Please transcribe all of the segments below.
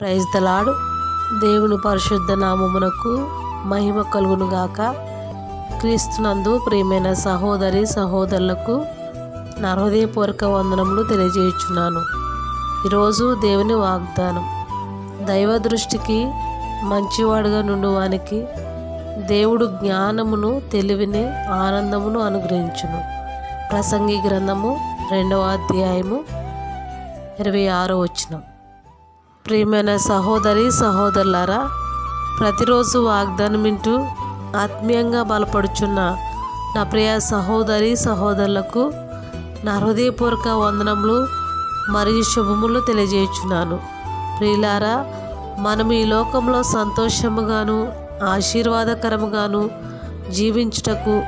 Praise తలాడు దేవుని పరిశుద్ధ నామమునకు మహిమ కలుగును గాక క్రీస్తునందు ప్రియమైన సహోదరి సహోదరులకు నా హృదయపూర్వక వందనములు తెలియజేయుచున్నాను. ఈరోజు దేవుని వాగ్దానం. దైవ దృష్టికి మంచివాడుగా నుండువానికి దేవుడు జ్ఞానమును తెలివిని ఆనందమును అనుగ్రహించును. ప్రసంగి గ్రంథము రెండవ అధ్యాయము ఇరవై ఆరో వచ్చినం ప్రియమైన సహోదరి సహోదరులారా ప్రతిరోజు వాగ్దానం వింటూ ఆత్మీయంగా బలపడుచున్న నా ప్రియ సహోదరి సహోదరులకు నా హృదయపూర్వక వందనములు మరియు శుభములు తెలియజేయుచున్నాను. ప్రియులారా మనం ఈ లోకంలో సంతోషముగాను ఆశీర్వాదకరముగాను జీవించుటకు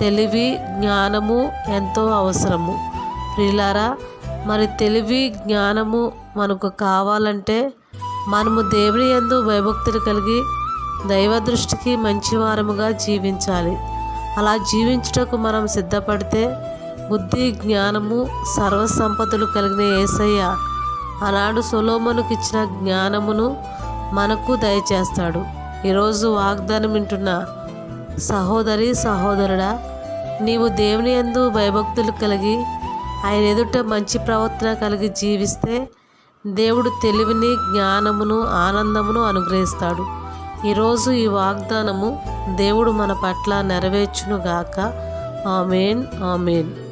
తెలివి జ్ఞానము ఎంతో అవసరము. ప్రియులారా మరి తెలివి జ్ఞానము మనకు కావాలంటే మనము దేవుని యందు భయభక్తులు కలిగి దైవ దృష్టికి మంచివారముగా జీవించాలి. అలా జీవించుటకు మనం సిద్ధపడితే బుద్ధి జ్ఞానము సర్వసంపదలు కలిగిన ఏసయ్య ఆనాడు సొలోమనుకి ఇచ్చిన జ్ఞానమును మనకు దయచేస్తాడు. ఈరోజు వాగ్దానం వింటున్న సహోదరి సహోదరుడా నీవు దేవుని యందు భయభక్తులు కలిగి ఆయన ఎదుట మంచి ప్రవర్తన కలిగి జీవిస్తే దేవుడు తెలివిని జ్ఞానమును ఆనందమును అనుగ్రహిస్తాడు. ఈరోజు ఈ వాగ్దానము దేవుడు మన పట్ల నెరవేర్చునుగాక. Amen amen.